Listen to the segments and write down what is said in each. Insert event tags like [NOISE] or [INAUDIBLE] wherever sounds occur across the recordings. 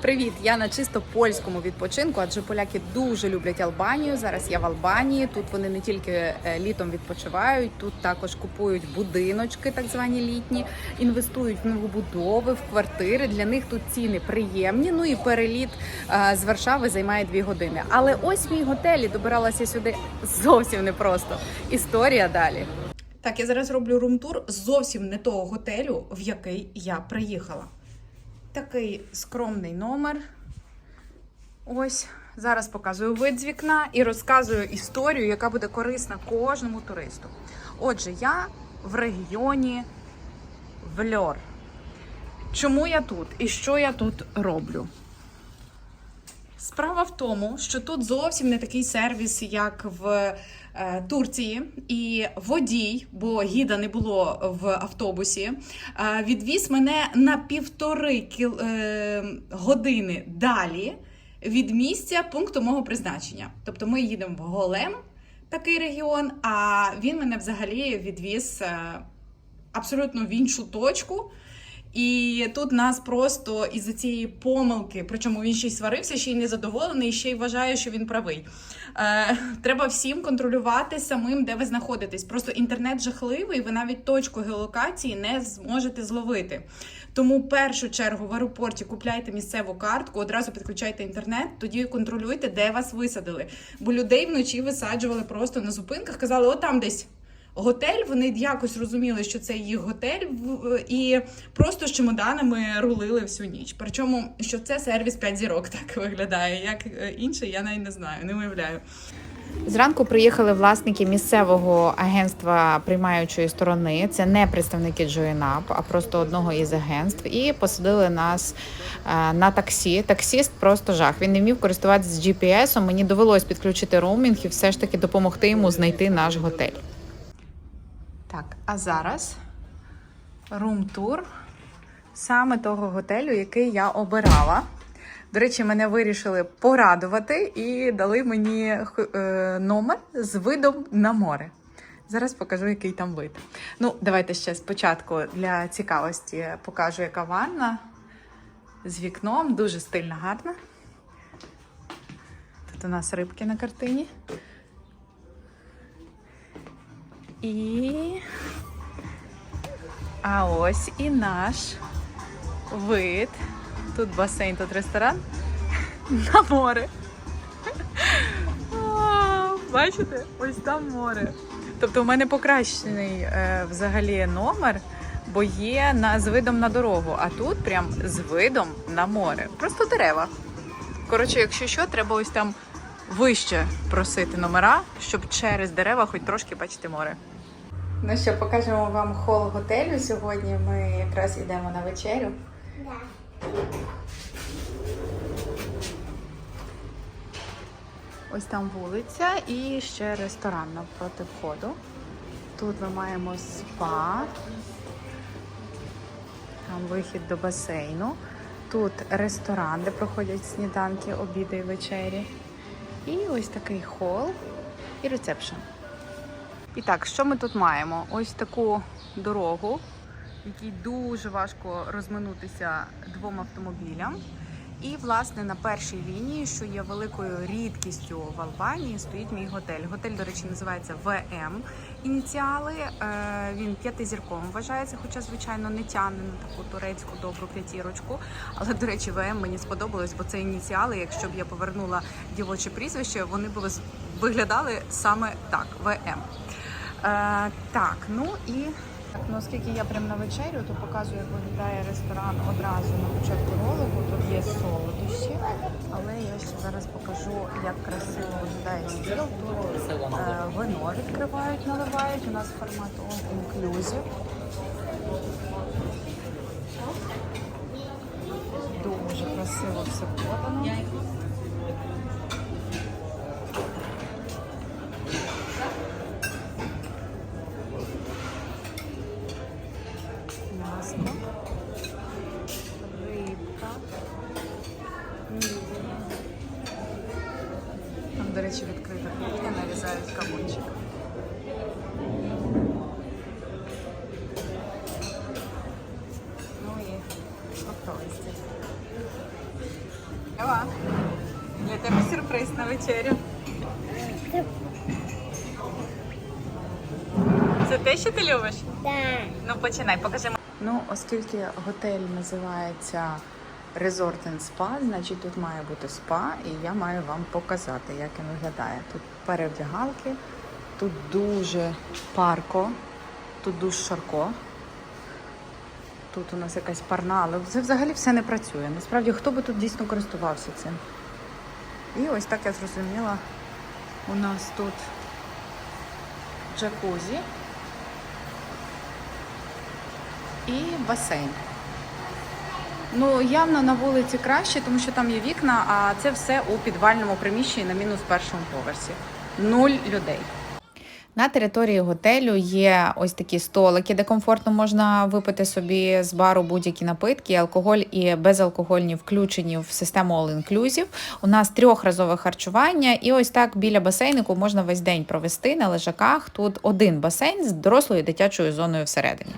Привіт! Я на чисто польському відпочинку, адже поляки дуже люблять Албанію. Зараз я в Албанії. Тут вони не тільки е, літом відпочивають, тут також купують будиночки, так звані літні, інвестують в новобудови, в квартири. Для них тут ціни приємні. Ну і переліт е, з Варшави займає дві години. Але ось мій готель і добиралася сюди зовсім непросто. Історія далі. Так, я зараз роблю румтур зовсім не того готелю, в який я приїхала. Такий скромний номер. Ось зараз показую вид з вікна і розказую історію, яка буде корисна кожному туристу. Отже, я в регіоні Вльор. Чому я тут і що я тут роблю? Справа в тому, що тут зовсім не такий сервіс, як в е, Турції, і водій, бо гіда не було в автобусі, е, відвіз мене на півтори е, години далі від місця пункту мого призначення. Тобто ми їдемо в Голем, такий регіон, а він мене взагалі відвіз абсолютно в іншу точку. І тут нас просто із-за цієї помилки, причому він ще й сварився, ще й незадоволений, ще й вважає, що він правий. Е, треба всім контролювати самим, де ви знаходитесь. Просто інтернет жахливий, ви навіть точку геолокації не зможете зловити. Тому в першу чергу в аеропорті купляйте місцеву картку, одразу підключайте інтернет, тоді контролюйте, де вас висадили. Бо людей вночі висаджували просто на зупинках, казали, о там десь готель. Вони якось розуміли, що це їх готель, і просто з чемоданами рулили всю ніч. Причому, що це сервіс 5 зірок [LAUGHS] так виглядає. Як е, інший, я навіть не знаю, не уявляю. Зранку приїхали власники місцевого агентства приймаючої сторони. Це не представники JoinUp, а просто одного із агентств, і посадили нас е, на таксі. Таксіст просто жах. Він не вмів користуватися GPS-ом. Мені довелось підключити роумінг і все ж таки допомогти йому знайти наш готель. Так, а зараз рум-тур саме того готелю, який я обирала. До речі, мене вирішили порадувати і дали мені е, номер з видом на море. Зараз покажу, який там вид. Ну, давайте ще спочатку для цікавості покажу, яка ванна з вікном. Дуже стильна, гарна. Тут у нас рибки на картині. І. А ось і наш вид. Тут басейн, тут ресторан на море. Бачите? Ось там море. Тобто, у мене покращений е, взагалі номер, бо є на, з видом на дорогу, а тут прям з видом на море. Просто дерева. Коротше, якщо що, треба ось там вище просити номера, щоб через дерева хоч трошки бачити море. Ну що, покажемо вам хол готелю. Сьогодні ми якраз йдемо на вечерю. Ось там вулиця і ще ресторан навпроти входу. Тут ми маємо спа, там вихід до басейну. Тут ресторан, де проходять сніданки, обіди і вечері. І ось такий хол і рецепшн. І так, що ми тут маємо? Ось таку дорогу, в якій дуже важко розминутися двом автомобілям. І, власне, на першій лінії, що є великою рідкістю в Албанії, стоїть мій готель. Готель, до речі, називається ВМ. Ініціали Е, він п'ятизірковим вважається, хоча, звичайно, не тягне на таку турецьку добру п'ятірочку. Але, до речі, ВМ мені сподобалось, бо це ініціали. Якщо б я повернула дівоче прізвище, вони б роз- виглядали саме так: ВМ. Е, так, ну і ну, оскільки я прям на вечерю, то показую, як виглядає ресторан одразу на початку ролику. Тут є солодощі, але я ще зараз покажу, як красиво виглядає стіл. Тут е, вино відкривають, наливають. У нас формат all inclusive. Дуже красиво все подано. Відкрита кухня, нарізають кавунчик. Ну і готовий стіл. Ева, для тебе сюрприз на вечерю. Це те, що ти любиш? Да. Ну починай, покажи. Ну, оскільки готель називається Resort and Spa, значить тут має бути спа, і я маю вам показати, як він виглядає. Тут перевдягалки, тут дуже парко, тут душ шарко. Тут у нас якась парна, але це взагалі все не працює. Насправді, хто би тут дійсно користувався цим? І ось так я зрозуміла, у нас тут джакузі і басейн. Ну, явно на вулиці краще, тому що там є вікна, а це все у підвальному приміщенні на мінус першому поверсі. Нуль людей. На території готелю є ось такі столики, де комфортно можна випити собі з бару будь-які напитки. Алкоголь і безалкогольні включені в систему All Inclusive. У нас трьохразове харчування, і ось так біля басейнику можна весь день провести на лежаках. Тут один басейн з дорослою дитячою зоною всередині.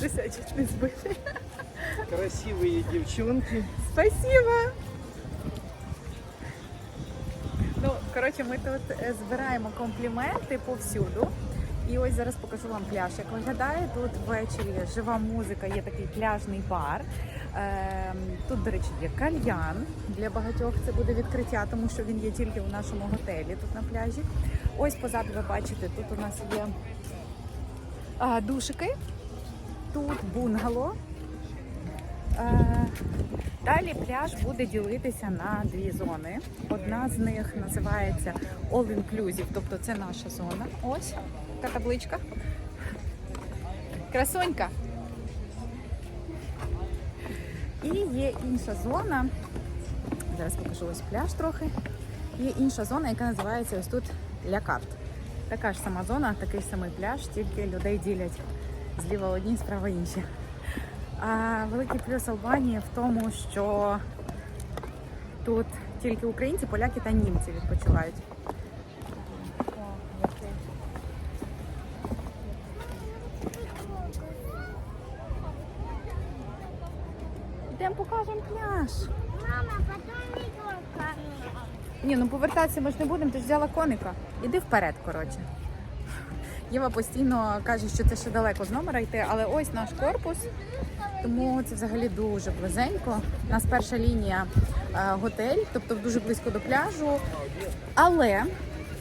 Дідуся чуть не збити. Красивые девчонки. Спасибо. Ну, коротше, ми тут е, збираємо компліменти повсюду. І ось зараз покажу вам пляж, як виглядає. Тут ввечері жива музика, є такий пляжний бар. Ем, Тут, до речі, є кальян. Для багатьох це буде відкриття, тому що він є тільки у нашому готелі тут на пляжі. Ось позаду ви бачите, тут у нас є а, душики, тут бунгало. Е, Далі пляж буде ділитися на дві зони. Одна з них називається All Inclusive, тобто це наша зона. Ось така табличка. Красунька. І є інша зона. Зараз покажу ось пляж трохи. Є інша зона, яка називається ось тут Лякарт. Така ж сама зона, такий самий пляж, тільки людей ділять зліва одні, справа інші. А великий плюс Албанії в тому, що тут тільки українці, поляки та німці відпочивають. Йдемо покажемо пляж. Мама, идем. Ні, ну повертатися ми ж не будемо, ти ж взяла коника. Іди вперед, коротше. Єва постійно каже, що це ще далеко з номера йти, але ось наш корпус, тому це взагалі дуже близенько. У нас перша лінія е, готель, тобто дуже близько до пляжу. Але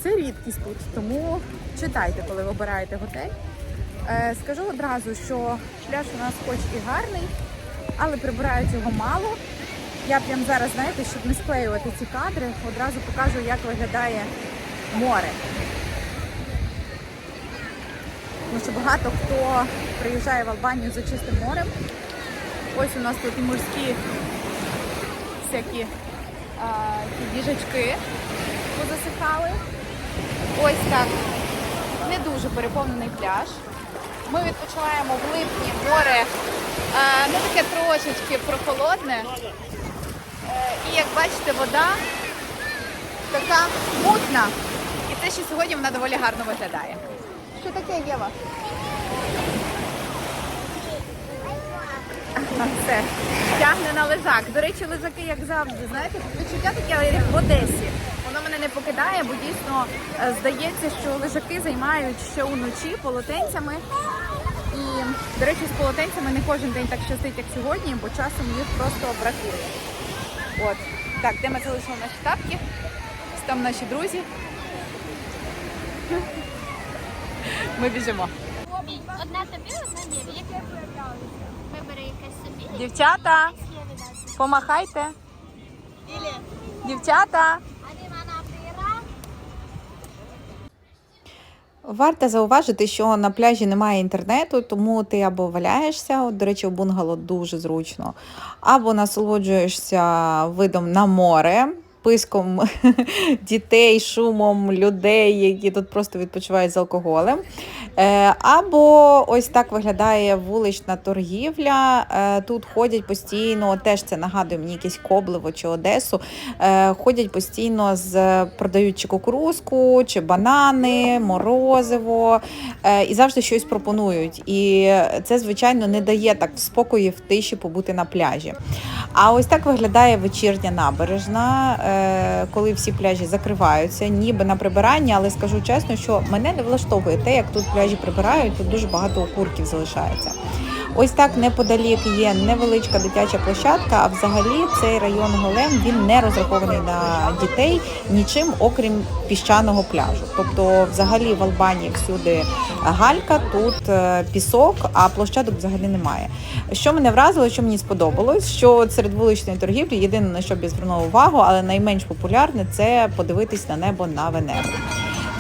це рідкість тут, тому читайте, коли обираєте готель. Е, Скажу одразу, що пляж у нас хоч і гарний, але прибирають його мало. Я прям зараз, знаєте, щоб не склеювати ці кадри, одразу покажу, як виглядає море. Тому що багато хто приїжджає в Албанію за чистим морем. Ось у нас тут і морські всякі а, ті їжачки позасихали. Ось так не дуже переповнений пляж. Ми відпочиваємо в липні море, а, ну таке трошечки прохолодне. І як бачите, вода така мутна. І те, що сьогодні вона доволі гарно виглядає. Що таке, Єва? Все, тягне на лежак. До речі, лежаки, як завжди, знаєте, відчуття таке як в Одесі. Воно мене не покидає, бо дійсно е, здається, що лежаки займають ще уночі полотенцями. І, до речі, з полотенцями не кожен день так щастить, як сьогодні, бо часом їх просто бракує. От. Так, де ми залишили наші тапки? Там наші друзі. Ми біжимо. Одна тобі, одна Єві. Яке Вибери якесь собі. Дівчата, помахайте. Дівчата. Варто зауважити, що на пляжі немає інтернету, тому ти або валяєшся, от, до речі, в бунгало дуже зручно, або насолоджуєшся видом на море. Писком [LAUGHS] дітей, шумом людей, які тут просто відпочивають з алкоголем. Е, Або ось так виглядає вулична торгівля. Е, Тут ходять постійно, теж це нагадує мені якесь Коблево чи Одесу. Е, Ходять постійно з продають чи кукурузку, чи банани, морозиво, і завжди щось пропонують. І це, звичайно, не дає так в спокої в тиші побути на пляжі. А ось так виглядає вечірня набережна, коли всі пляжі закриваються, ніби на прибирання, але скажу чесно, що мене не влаштовує те, як тут пляжі прибирають, тут дуже багато окурків залишається. Ось так неподалік є невеличка дитяча площадка, а взагалі цей район Голем він не розрахований на дітей нічим, окрім піщаного пляжу. Тобто, взагалі в Албанії всюди галька, тут е, пісок, а площадок взагалі немає. Що мене вразило, що мені сподобалось, що серед вуличної торгівлі єдине на що б я звернула увагу, але найменш популярне це подивитись на небо на Венеру.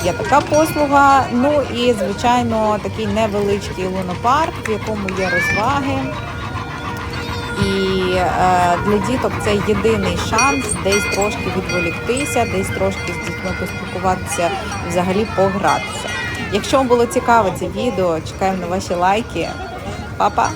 Є така послуга. Ну і звичайно такий невеличкий лунопарк, в якому є розваги. І е, для діток це єдиний шанс десь трошки відволіктися, десь трошки з дітьми поспілкуватися, взагалі погратися. Якщо вам було цікаво це відео, чекаємо на ваші лайки. Па-па!